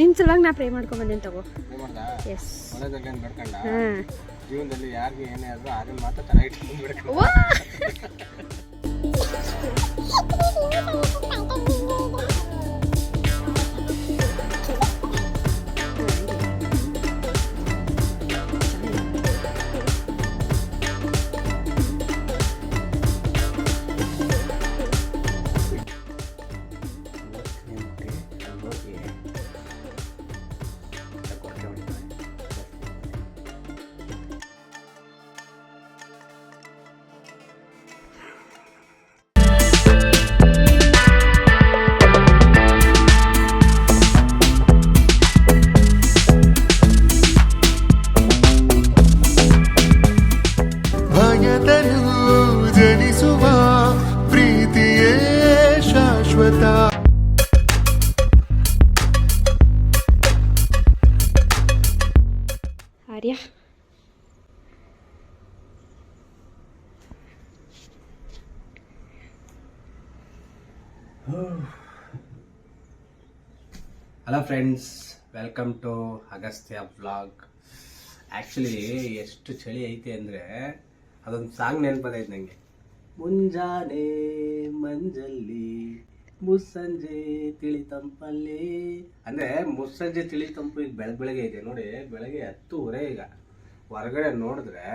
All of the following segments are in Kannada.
ನಿನ್ನ ಸಲುವಾಗಿ ನಾ ಪ್ರೇ ಮಾಡ್ಕೊಂಡು ಬಂದೇನೆ ತಗೋ. ಎಸ್ ಹಾಂ. ಜೀವನದಲ್ಲಿ ಯಾರಿಗೆ ಏನೇ ಆದರೂ ಅದನ್ನ ಮಾತ್ರ ಚೆನ್ನಾಗಿ ಭಯದಲ್ಲೂ hello friends welcome to Agastya blog actually ಎಷ್ಟು ಚಳಿ ಐತೆ ಅಂದರೆ ಅದೊಂದು ಸಾಂಗ್ ನೆನಪದೈತೆ ನನಗೆ ಮುಂಜಾನೆ ಮಂಜಲ್ಲಿ, ಮುಸ್ಸಂಜೆ ತಿಳಿ ತಂಪಲ್ಲಿ ಅಂದರೆ ಮುಸ್ಸಂಜೆ ತಿಳಿ ತಂಪು ಈಗ ಬೆಳಗ್ಗೆ ಬೆಳಗ್ಗೆ ಇದೆ. ನೋಡಿ, ಬೆಳಗ್ಗೆ ಹತ್ತುವರೆ ಈಗ. ಹೊರಗಡೆ ನೋಡಿದ್ರೆ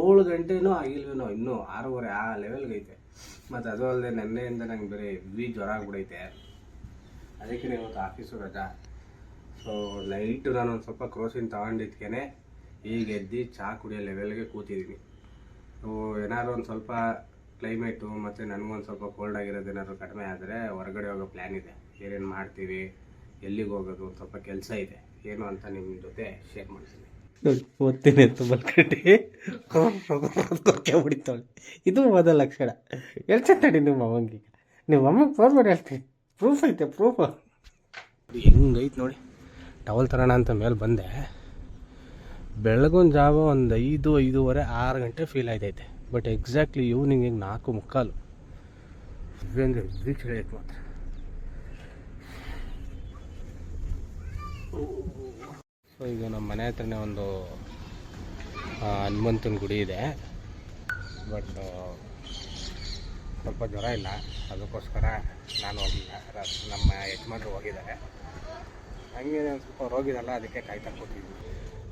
ಏಳು ಗಂಟೆನೂ ಆಗಿಲ್ವೇನೋ ಇನ್ನೂ ಆರೂವರೆ ಆ ಲೆವೆಲ್ಗೆ ಐತೆ ಮತ್ತು ಅದು ಅಲ್ಲದೆ ನೆನ್ನೆಯಿಂದ ನಂಗೆ ಬೇರೆ ಹೆವಿ ಜ್ವರ ಆಗ್ಬಿಡೈತೆ. ಅದಕ್ಕೆ ಇವತ್ತು ಆಫೀಸು ರಜಾ ಸೊ ನೈಟು ನಾನು ಒಂದು ಸ್ವಲ್ಪ ಕ್ರೋಸಿನ್ ತಗೊಂಡಿದ್ಕೇನೆ, ಈಗ ಎದ್ದು ಚಹಾ ಕುಡಿಯೋ ಲೆವೆಲ್ಗೆ ಕೂತಿದ್ದೀನಿ ಸೊ ಏನಾದ್ರು ಒಂದು ಸ್ವಲ್ಪ ಕ್ಲೈಮೇಟು ಮತ್ತು ನನಗೊಂದು ಸ್ವಲ್ಪ ಕೋಲ್ಡ್ ಆಗಿರೋದು ಏನಾದರೂ ಕಡಿಮೆ ಆದರೆ ಹೊರಗಡೆ ಹೋಗೋ ಪ್ಲ್ಯಾನ್ ಇದೆ. ಏನೇನು ಮಾಡ್ತೀವಿ, ಎಲ್ಲಿಗೆ ಹೋಗೋದು, ಒಂದು ಸ್ವಲ್ಪ ಕೆಲಸ ಇದೆ. ಏನು ಅಂತ ನಿಮ್ಮ ಜೊತೆ ಶೇರ್ ಮಾಡ್ತೀನಿ. ಓದ್ತೀನಿ ಅಂತ ಮಲ್ಕಂಡು ಹೊಡಿತಾಳೆ ಇದು ಓದೋ ಲಕ್ಷಣ. ಹೇಳ್ತಾಡಿ ನಿಮ್ಮ ಅಮ್ಮಂಗೆ ನಿಮ್ಮ ಅಮ್ಮಗೆ ಫೋನ್ ಮಾಡಿ ಹೇಳ್ತೀನಿ. ಪ್ರೂಫ್ ಐತೆ ಪ್ರೂಫ್ ಹೆಂಗೈತೆ ನೋಡಿ. ಟವಲ್ ತರೋಣ ಅಂತ ಮೇಲೆ ಬಂದೆ. ಬೆಳಗಿನ ಜಾವ ಒಂದು ಐದು, ಐದೂವರೆ, ಆರು ಗಂಟೆ ಫೀಲ್ ಆಯ್ತೈತೆ. ಬಟ್ ಎಕ್ಸಾಕ್ಟ್ಲಿ ಈವ್ನಿಂಗ್ ಈಗ ನಾಲ್ಕು ಮುಕ್ಕಾಲು. ಚಳಿ ಐತೆ ಮಾತ್ರ. ಸೊ ಈಗ ನಮ್ಮ ಮನೆ ಹತ್ರನೇ ಒಂದು ಹನುಮಂತನ ಗುಡಿ ಇದೆ. ಬಟ್ ಸ್ವಲ್ಪ ಜ್ವರ ಇಲ್ಲ. ಅದಕ್ಕೋಸ್ಕರ ನಾನು ಹೋಗಿಲ್ಲ. ನಮ್ಮ ಯಜಮಾನರು ಹೋಗಿದ್ದಾರೆ. ಹಂಗೆ ಸ್ವಲ್ಪ ರೋಗಿದಲ್ಲ ಅದಕ್ಕೆ ಕಾಯ್ತಾ ಕೂತಿದ್ವಿ.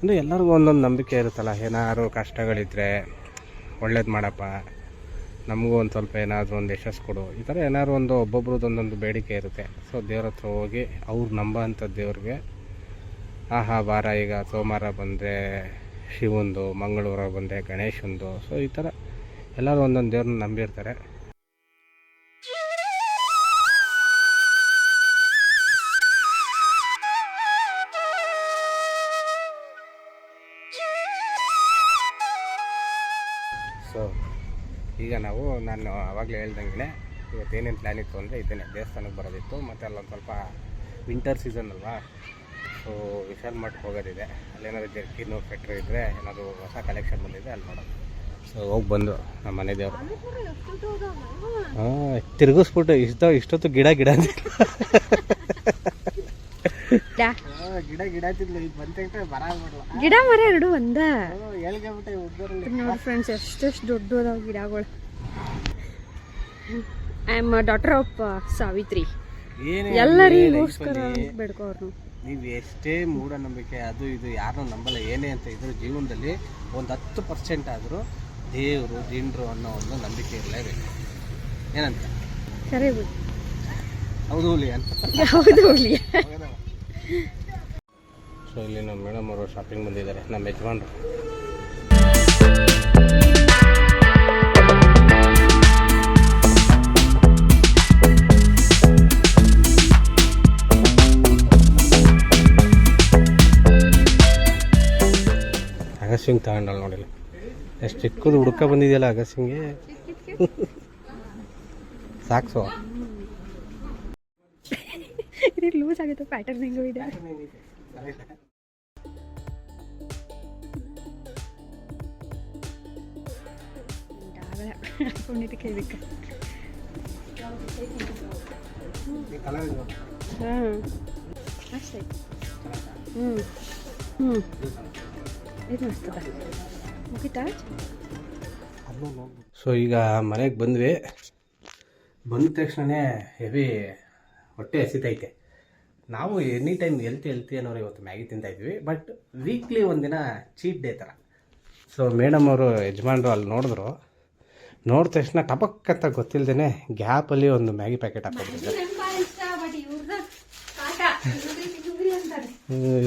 ಅಂದರೆ ಎಲ್ಲರಿಗೂ ಒಂದೊಂದು ನಂಬಿಕೆ ಇರುತ್ತಲ್ಲ. ಏನಾದ್ರು ಕಷ್ಟಗಳಿದ್ದರೆ ಒಳ್ಳೇದು ಮಾಡಪ್ಪ. ನಮಗೂ ಒಂದು ಸ್ವಲ್ಪ ಏನಾದರೂ ಒಂದು ಯಶಸ್ಸು ಕೊಡು. ಈ ಥರ ಏನಾದ್ರು ಒಂದು ಒಬ್ಬೊಬ್ರದ್ದು ಒಂದೊಂದು ಬೇಡಿಕೆ ಇರುತ್ತೆ. ಸೊ ದೇವ್ರ ಹತ್ರ ಹೋಗಿ ಅವ್ರು ನಂಬೋ ಅಂಥ ದೇವ್ರಿಗೆ ಆಹಾ ವಾರ ಈಗ ಸೋಮವಾರ ಬಂದರೆ ಶಿವಂದು ಮಂಗಳೂರ ಬಂದರೆ ಗಣೇಶಂದು. ಸೊ ಈ ಥರ ಎಲ್ಲರೂ ಒಂದೊಂದು ದೇವ್ರನ್ನ ನಂಬಿರ್ತಾರೆ. ಸೊ ಈಗ ನಾವು ನಾನು ಆವಾಗಲೇ ಹೇಳ್ದಂಗೆ ಇವತ್ತೇನೇನು ಪ್ಲ್ಯಾನ್ ಇತ್ತು ಅಂದರೆ ಇದನ್ನೇ ದೇವಸ್ಥಾನಕ್ಕೆ ಬರೋದಿತ್ತು. ಮತ್ತು ಅಲ್ಲೊಂದು ಸ್ವಲ್ಪ ವಿಂಟರ್ ಸೀಸನ್ ಅಲ್ವಾ? ಸೊ ವಿಶಾಲ್ ಮಠಕ್ಕೆ ಹೋಗೋದಿದೆ. ಅಲ್ಲೇನಾದ್ರು ಜರ್ಕಿನು ಫ್ಯಾಕ್ಟ್ರಿ ಇದ್ದರೆ ಏನಾದರೂ ಹೊಸ ಕಲೆಕ್ಷನ್ ಬಂದಿದೆ ಅಲ್ಲಿ ನೋಡೋದು ಸೊ ಹೋಗಿ ಬಂದು ನಮ್ಮ ಮನೆ ದೇವರು. ಹಾಂ ತಿರುಗಿಸ್ಬಿಟ್ಟು ಇಷ್ಟ ಇಷ್ಟೊತ್ತು ಗಿಡ ಗಿಡ ಗಿಡ ಗಿಡ ಗಿಡ ಮರ ಎರಡು ಒಂದ? ನೋಡಿ ಫ್ರೆಂಡ್ಸ್ ಎಷ್ಟೆಷ್ಟು ದೊಡ್ಡ ಅದಾವ ಗಿಡಗಳು. I am daughter of Savitri ಎಲ್ಲರಿಗೋಸ್ಕರ ಬೇಡ್ಕೋ ಬೇಡ್ಕೋರು ನೀವು ಎಷ್ಟೇ ಮೂಢನಂಬಿಕೆ ಅದು ಇದು ಯಾರನ್ನೂ ನಂಬಲ್ಲ ಏನೇ ಅಂತ ಇದ್ರೂ ಜೀವನದಲ್ಲಿ ಒಂದು ಹತ್ತು ಪರ್ಸೆಂಟ್ ಆದರೂ ದೇವರು ದಿಂಡ್ರು ಅನ್ನೋ ಒಂದು ನಂಬಿಕೆ ಇರಲೇಬೇಕು. ಏನಂತ? ಸರಿ ಹೌದು ಹುಲಿ ಅಂತ. ಹೌದು ಹೋಗ್ಲಿ ಸೊ ಇಲ್ಲಿ ನಮ್ಮ ಮೇಡಮ್ ಅವರು ಶಾಪಿಂಗ್ ಬಂದಿದ್ದಾರೆ ನಮ್ಮ ಯಜಮಾನ್ರು. ಅಗಸ್ಸಿಂಗ್ ತಗೊಂಡಲ್ಲ ನೋಡಿಲ್ಲ. ಎಷ್ಟು ಚಿಕ್ಕದು ಹುಡ್ಕ ಬಂದಿದೆಯಲ್ಲ ಅಗಸ್ಸಿಂಗೆ ಸಾಕ್ಸೋ. ಇದು ಲೂಸ್ ಆಗುತ್ತೆ ಪ್ಯಾಟರ್ನ್ ಹೆಂಗೋ ಇದೆ. ಹಾಂ ಅಷ್ಟೇ ಹ್ಞೂ ಹ್ಞೂ ಮುಗಿತಾ? ಸೊ ಈಗ ಮನೆಗೆ ಬಂದ್ವಿ. ಬಂದ ತಕ್ಷಣನೇ ಹೆವಿ ಹೊಟ್ಟೆ ಹಸಿತೈತೆ. ನಾವು ಎನಿ ಟೈಮ್ ಎಲ್ತಿ ಎಲ್ತಿ ಅನ್ನೋರು ಇವತ್ತು ಮ್ಯಾಗಿ ತಿಂತಾಯಿದ್ವಿ ಬಟ್ ವೀಕ್ಲಿ ಒಂದಿನ ಚೀಟ್ ಡೇ ಥರ ಸೊ ಮೇಡಮ್ ಅವರು ಯಜಮಾನ್ರು ಅಲ್ಲಿ ನೋಡಿದ್ರು. ನೋಡಿದ ತಕ್ಷಣ ಟಪಕ್ ಅಂತ ಗೊತ್ತಿಲ್ಲದೇ ಗ್ಯಾಪಲ್ಲಿ ಒಂದು ಮ್ಯಾಗಿ ಪ್ಯಾಕೆಟ್ ಹಾಕೊಂಡಿದ್ದೆ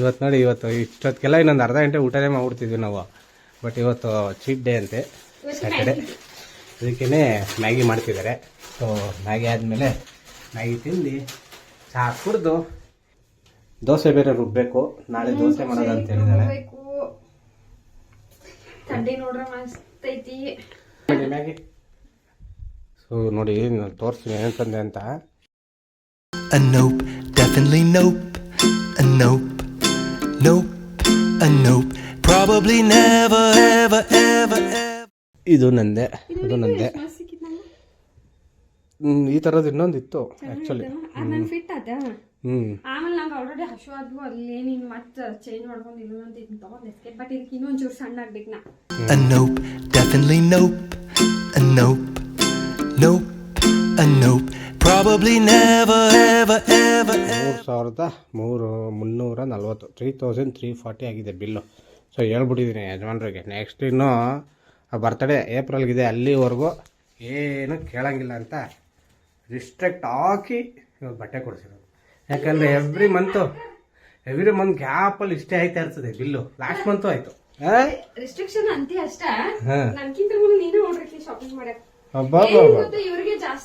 ಇವತ್ತು ನೋಡಿ ಇವತ್ತು ಇಷ್ಟೊತ್ತಿಗೆಲ್ಲ ಇನ್ನೊಂದು ಅರ್ಧ ಗಂಟೆ ಊಟನೇ ಮಾಡ್ಬಿಡ್ತಿದ್ವಿ ನಾವು. ಬಟ್ ಇವತ್ತು ಚೀಟ್ ಡೇ ಅಂತೆ. ಸ್ಯಾಟರ್ಡೆ ಅದಕ್ಕೇ ಮ್ಯಾಗಿ ಮಾಡ್ತಿದ್ದಾರೆ. ಸೊ ಮ್ಯಾಗಿ ಆದಮೇಲೆ ಮ್ಯಾಗಿ ತಿಂದು ಚಹಾ ಕುಡ್ದು ದೋಸೆ ಬೇರೆ ರುಬ್ಬೇಕು. ನಾಳೆ ದೋಸೆ ಮಾಡೋದು ಅಂತ ಹೇಳಿದ್ದಾರೆ. ಮ್ಯಾಗಿ ಸೊ ನೋಡಿ ನಾನು ತೋರಿಸ್ತೀನಿ ಏನು ತಂದೆ ಅಂತ. A nope, definitely nope. A nope, nope, a nope. Probably never, ever, ever, ever. ಇದು ನಂದೆ. ಅದು ನಂದೆ. ಹ್ಮ್, ಈ ಥರದ್ದು ಇನ್ನೊಂದು ಇತ್ತು ಆ್ಯಕ್ಚುಲಿ ನನ್ನ ಫಿಟ್ ಆತ. ಆಮೇಲೆ ನಂಗೆ ಆಲ್ರೆಡಿ ಹಶು ಆದ್ವು ಅಲ್ಲಿ ನೀನು ಮತ್ತೆ ಚೇಂಜ್ ಮಾಡ್ಕೊಂಡು ಇಲ್ಲ ಅಂತ ಇದನ್ನ ತೊಗೊಂಡು. ಎಸ್ಕೇಪ್ ಬಟ್ ಇದಕ್ಕೆ ಇನ್ನೊಂಚೂರು ಸಣ್ಣ ಆಗ್ಬೇಕು ನಾ. A nope, definitely nope. A nope, nope, a nope. Probably never, ever, ever, ever. ಮೂರು ಸಾವಿರದ ಮೂರು ಮುನ್ನೂರ ನಲ್ವತ್ತು ತ್ರೀ ತೌಸಂಡ್ ತ್ರೀ ಫಾರ್ಟಿ ಆಗಿದೆ ಬಿಲ್ಲು. ಸೊ ಹೇಳ್ಬಿಟ್ಟಿದ್ದೀನಿ ಯಜಮಾನ್ರಿಗೆ. ನೆಕ್ಸ್ಟ್ ಇನ್ನು ಬರ್ತಡೇ ಏಪ್ರಿಲ್ಗಿದೆ ಅಲ್ಲಿವರೆಗೂ ಏನು ಕೇಳಂಗಿಲ್ಲ ಅಂತ ರಿಸ್ಟ್ರಿಕ್ಟ್ ಹಾಕಿ ಇವಾಗ ಬಟ್ಟೆ ಕೊಡಿಸಿರೋದು. ಯಾಕಂದರೆ ಎವ್ರಿ ಮಂತು ಎವ್ರಿ ಮಂತ್ ಗ್ಯಾಪಲ್ಲಿ ಇಷ್ಟೇ ಆಯ್ತಾ ಇರ್ತದೆ ಬಿಲ್ಲು. ಲಾಸ್ಟ್ ಮಂತು ಆಯಿತು. ರಿಸ್ಟ್ರಿಕ್ಷನ್ ಅಂತಿ ಅಷ್ಟ? ಹಾ.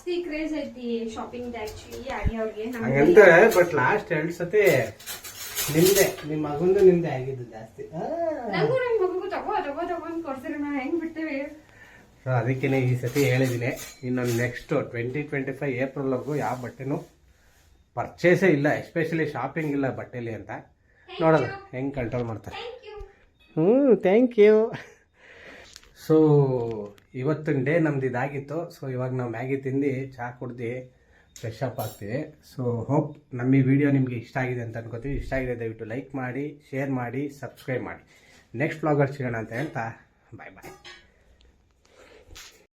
ಜಾಸ್ತಿ ಕ್ರೇಜ್ ಐತಿ ಶಾಪಿಂಗ್ ಆಕ್ಚುಲಿ ಆಗಿ ಅವ್ರಿಗೆ. ಹಂಗಂತ ಬಟ್ ಲಾಸ್ಟ್ ಎರಡು ಸತಿ ನಿಮ್ದೆ ನಿಮ್ಮ ಮಗಂದು ನಿಮ್ದೆ ಆಗಿದ್ದು ಜಾಸ್ತಿ. ಅದಕ್ಕೇನೆ ನಂಗೂ ನನ್ ಮಗು ತಗೋ ತಗೋ ತಗೋ ಅಂತ ಕೊಡ್ತೀರಿ ನಾ ಹೆಂಗ್ ಬಿಡ್ತೇವೆ? ಸೊ ಅದಕ್ಕೇನೆ ಈ ಸತಿ ಹೇಳಿದ್ದೀನಿ ಇನ್ನೊಂದು ನೆಕ್ಸ್ಟ್ ಟ್ವೆಂಟಿ ಟ್ವೆಂಟಿ ಫೈವ್ ಏಪ್ರಿಲ್ವರೆಗೂ ಯಾವ ಬಟ್ಟೆನೂ ಪರ್ಚೇಸೇ ಇಲ್ಲ ಎಸ್ಪೆಷಲಿ ಶಾಪಿಂಗ್ ಇಲ್ಲ ಬಟ್ಟೆಲಿ ಅಂತ. ನೋಡೋಣ ಹೆಂಗೆ ಕಂಟ್ರೋಲ್ ಮಾಡ್ತಾರೆ. ಹ್ಞೂ ಥ್ಯಾಂಕ್ ಯು ಸೊ ಇವತ್ತಿನ ಡೇ ನಮ್ದು ಇದಾಗಿತ್ತು. ಸೊ ಇವಾಗ ನಾವು ಮ್ಯಾಗಿ ತಿಂದು ಚಹಾ ಕುಡ್ದು ಫ್ರೆಶ್ ಅಪ್ ಆಗ್ತೀವಿ. ಸೊ ಹೋಪ್ ನಮ್ಮ ಈ ವಿಡಿಯೋ ನಿಮಗೆ ಇಷ್ಟ ಆಗಿದೆ ಅಂತ ಅನ್ಕೋತೀವಿ. ಇಷ್ಟ ಆಗಿದೆ ದಯವಿಟ್ಟು ಲೈಕ್ ಮಾಡಿ ಶೇರ್ ಮಾಡಿ ಸಬ್ಸ್ಕ್ರೈಬ್ ಮಾಡಿ. ನೆಕ್ಸ್ಟ್ ಬ್ಲಾಗರ್ ಸಿಗೋಣ ಅಂತ ಹೇಳ್ತಾ ಬಾಯ್ ಬಾಯ್